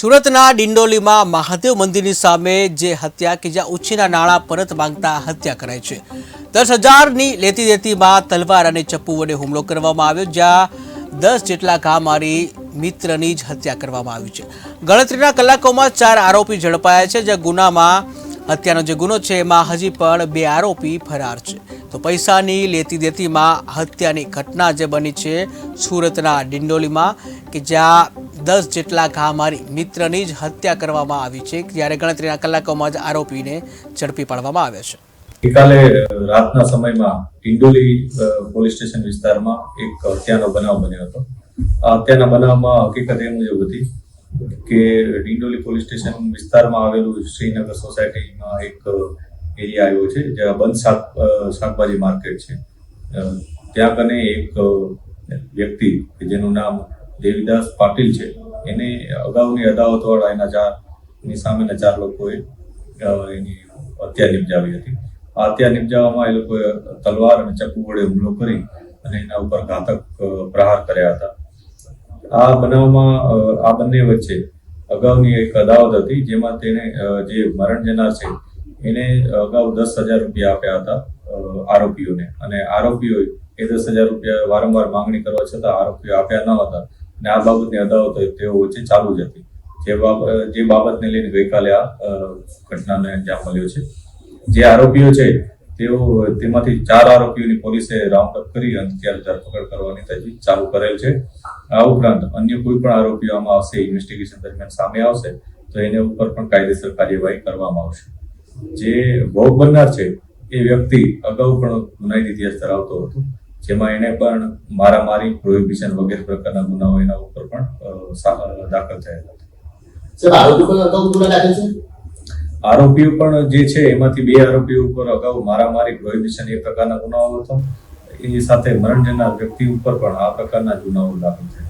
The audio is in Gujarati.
સુરતના ડિંડોલીમાં મહાદેવ મંદિરની સામે જે હત્યા કે જ્યાં ઉછીના નાણાં પરત માંગતા હત્યા કરાઈ છે. દસ હજારની લેતી દેતીમાં તલવાર અને ચપ્પુ વડે હુમલો કરવામાં આવ્યો, જ્યાં દસ જેટલા ઘા મારી મિત્રની જ હત્યા કરવામાં આવી છે. ગણતરીના કલાકોમાં ચાર આરોપી ઝડપાયા છે, જ્યાં ગુનામાં હત્યાનો જે ગુનો છે, એમાં હજી પણ બે આરોપી ફરાર છે. તો પૈસાની લેતી દેતીમાં હત્યાની ઘટના જે બની છે સુરતના ડિંડોલીમાં, કે જ્યાં દસ જેટલા ઘા મારી મિત્રની જ હત્યા કરવામાં આવી છે, જ્યારે ગણતરીના કલાકોમાં જ આરોપીને ઝડપી પાડવામાં આવ્યો છે. ગઈકાલે રાતના સમયમાં ડિંડોલી પોલીસ સ્ટેશન વિસ્તારમાં એક હત્યાનો બનાવ બન્યો હતો. આ હત્યાના બનાવમાં હકીકત એ મુજબ હતી કે ડિંડોલી પોલીસ સ્ટેશન વિસ્તારમાં આવેલું શ્રીનગર સોસાયટીમાં એક એરિયા આવ્યો છે, જ્યાં બંધ શાક શાકભાજી માર્કેટ છે. ત્યાં કને એક વ્યક્તિ કે જેનું નામ દેવીદાસ પાટીલ છે. એને અગાઉની અદાવતવાળા એના ચાર, એની સામેના ચાર લોકોએ એની હત્યા નિપજાવી હતી. આ હત્યા નિપજાવવામાં એ લોકોએ તલવાર અને ચક્કુ વડે હુમલો કરી અને એના ઉપર ઘાતક પ્રહાર કર્યા હતા. આ બનાવમાં આ બંને વચ્ચે અગાઉની એક અદાવત હતી જેમાં તેને જે મરણ જનાર છે, એને અગાઉ દસ હજાર રૂપિયા આપ્યા હતા આરોપીઓને. અને આરોપીઓએ એ દસ હજાર રૂપિયા વારંવાર માંગણી કરવા છતાં આરોપીઓ આપ્યા ન હતા. અને આ બાબતની અદાવત તેઓ વચ્ચે ચાલુ જ હતી. જે બાબત જે બાબતને લઈને ગઈકાલે આ ઘટનાને અંજામ મળ્યો છે. જે આરોપીઓ છે, તેઓ તેમાંથી ચાર આરોપીઓની પોલીસે રાઉન્ડ કરી અને ત્યારે ધરપકડ કરવાની તજવીજ ચાલુ કરેલ છે. આ ઉપરાંત અન્ય કોઈ પણ આરોપીઓ આમાં આવશે ઇન્વેસ્ટિગેશન દરમિયાન સામે આવશે, તો એને ઉપર પણ કાયદેસર કાર્યવાહી કરવામાં આવશે. જે ભોગ બનનાર છે, એ વ્યક્તિ અગાઉ પણ ગુનાહિત ઇતિહાસ ધરાવતો હતો. જેમાં એને પણ મારામારી પ્રોહિબિશન વગેરે પ્રકારના ગુનાઓ એના ઉપર પણ દાખલ થયેલા આરોપીઓ પણ જે છે એમાંથી બે આરોપીઓ ઉપર અગાઉ મારામારી પ્રોહિબિશન એ પ્રકારના ગુનાઓ હતો. એ સાથે મરણ જનાર વ્યક્તિ ઉપર પણ આ પ્રકારના ગુનાઓ દાખલ થયા.